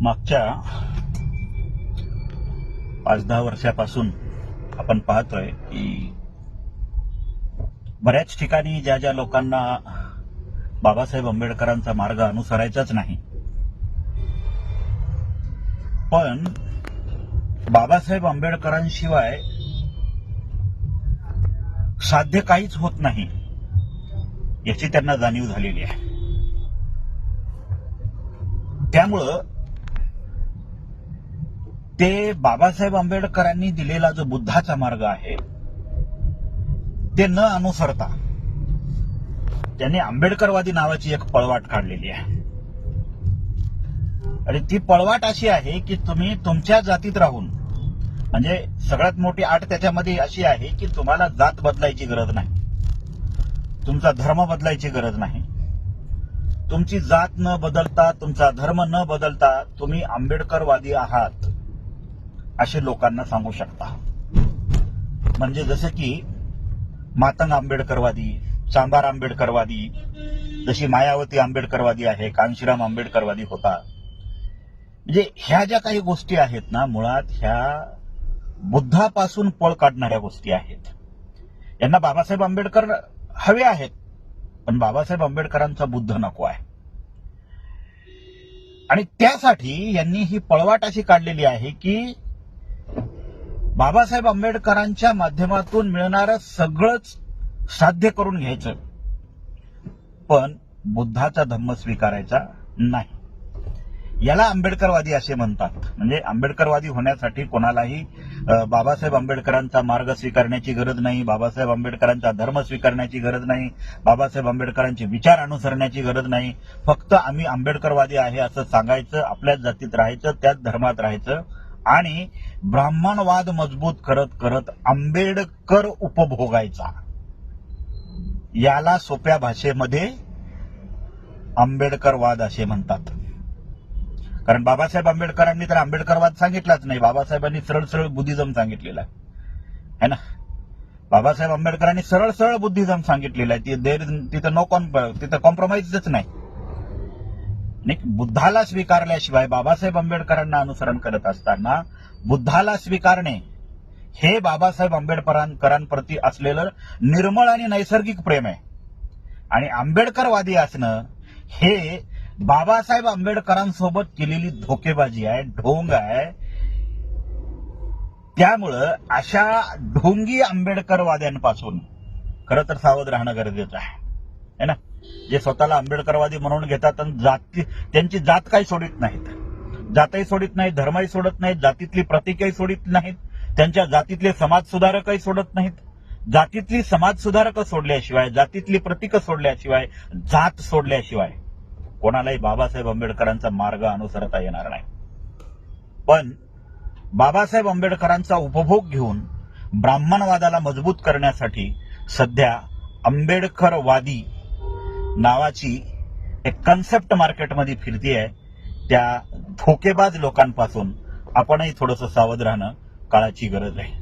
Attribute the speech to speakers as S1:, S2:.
S1: मागच्या पाच दहा वर्षापासून आपण पाहतोय की बऱ्याच ठिकाणी ज्या ज्या लोकांना बाबासाहेब आंबेडकरांचा मार्ग अनुसरायचाच नाही पण बाबासाहेब आंबेडकरांशिवाय साध्य काहीच होत नाही याची त्यांना जाणीव झालेली आहे. त्यामुळं ते बाबासाहेब आंबेडकरांनी दिलेला जो बुद्धाचा मार्ग आहे ते न अनुसरता त्यांनी आंबेडकरवादी नावाची एक पळवाट काढलेली आहे. आणि ती पळवाट अशी आहे की तुम्ही तुमच्या जातीत राहून म्हणजे सगळ्यात मोठी आट त्याच्यामध्ये अशी आहे की तुम्हाला जात बदलायची गरज नाही. तुमचा धर्म बदलायची गरज नाही. तुमची जात न बदलता तुमचा धर्म न बदलता तुम्ही आंबेडकरवादी आहात. असे लोकांना सांगू शकता. म्हणजे जसं की मातंग आंबेडकरवादी चांबार आंबेडकरवादी जशी मायावती आंबेडकरवादी आहे कांशीराम आंबेडकरवादी होता. म्हणजे ह्या ज्या काही गोष्टी आहेत ना मुळात ह्या बुद्धापासून पळ काढणाऱ्या गोष्टी आहेत. यांना बाबासाहेब आंबेडकर हवे आहेत पण बाबासाहेब आंबेडकरांचा बुद्ध नको आहे. आणि त्यासाठी यांनी ही पळवाट अशी काढलेली आहे की बाबासाहेब आंबेडकरांच्या माध्यमातून मिळणारं सगळंच साध्य करून घ्यायचं. पण बुद्धाचा धम्म स्वीकारायचा नाही. याला आंबेडकरवादी असे म्हणतात. म्हणजे आंबेडकरवादी होण्यासाठी कोणालाही बाबासाहेब आंबेडकरांचा मार्ग स्वीकारण्याची गरज नाही बाबासाहेब आंबेडकरांचा धर्म स्वीकारण्याची गरज नाही बाबासाहेब आंबेडकरांचे विचार अनुसरण्याची गरज नाही. फक्त आम्ही आंबेडकरवादी आहे असं सांगायचं आपल्याच जातीत राहायचं त्याच धर्मात राहायचं. आणि ब्राह्मणवाद मजबूत करत करत आंबेडकर उपभोगायचा. याला सोप्या भाषेमध्ये आंबेडकरवाद असे म्हणतात. कारण बाबासाहेब आंबेडकरांनी तर आंबेडकरवाद सांगितलाच नाही. बाबासाहेबांनी सरळ सरळ बुद्धिझम सांगितलेला आहे. ना? बाबासाहेब आंबेडकरांनी सरळ सरळ बुद्धिझम सांगितलेलं आहे. ती- देर तिथं नो कॉम्प तिथं कॉम्प्रोमाइजच नाही. बुद्धाला स्वीकारल्याशिवाय बाबासाहेब आंबेडकरांना अनुसरण करत असताना बुद्धाला स्वीकारणे हे बाबासाहेब आंबेडकरांप्रती असलेलं निर्मळ आणि नैसर्गिक प्रेम आहे. आणि आंबेडकरवादी असणं हे बाबासाहेब आंबेडकरांसोबत केलेली धोकेबाजी आहे ढोंग आहे. त्यामुळं अशा ढोंगी आंबेडकरवाद्यांपासून खरं तर सावध राहणं गरजेचं आहे. है ना? जे स्वतःला आंबेडकरवादी म्हणून घेतात आणि जाती त्यांची जात काही सोडित नाहीत. जातही सोडित नाहीत धर्मही सोडत नाहीत जातीतली प्रतीकही सोडित नाहीत त्यांच्या जातीतले समाज सुधारकही सोडत नाहीत. जातीतली समाज सुधारक सोडल्याशिवाय जातीतली प्रतीक सोडल्याशिवाय जात सोडल्याशिवाय कोणालाही बाबासाहेब आंबेडकरांचा मार्ग अनुसरता येणार नाही. पण बाबासाहेब आंबेडकरांचा उपभोग घेऊन ब्राह्मणवादाला मजबूत करण्यासाठी सध्या आंबेडकरवादी नावाची एक कन्सेप्ट मार्केटमध्ये फिरतीये. त्या धोकेबाज लोकांपासून आपणही थोडंसं सावध राहणं काळाची गरज आहे.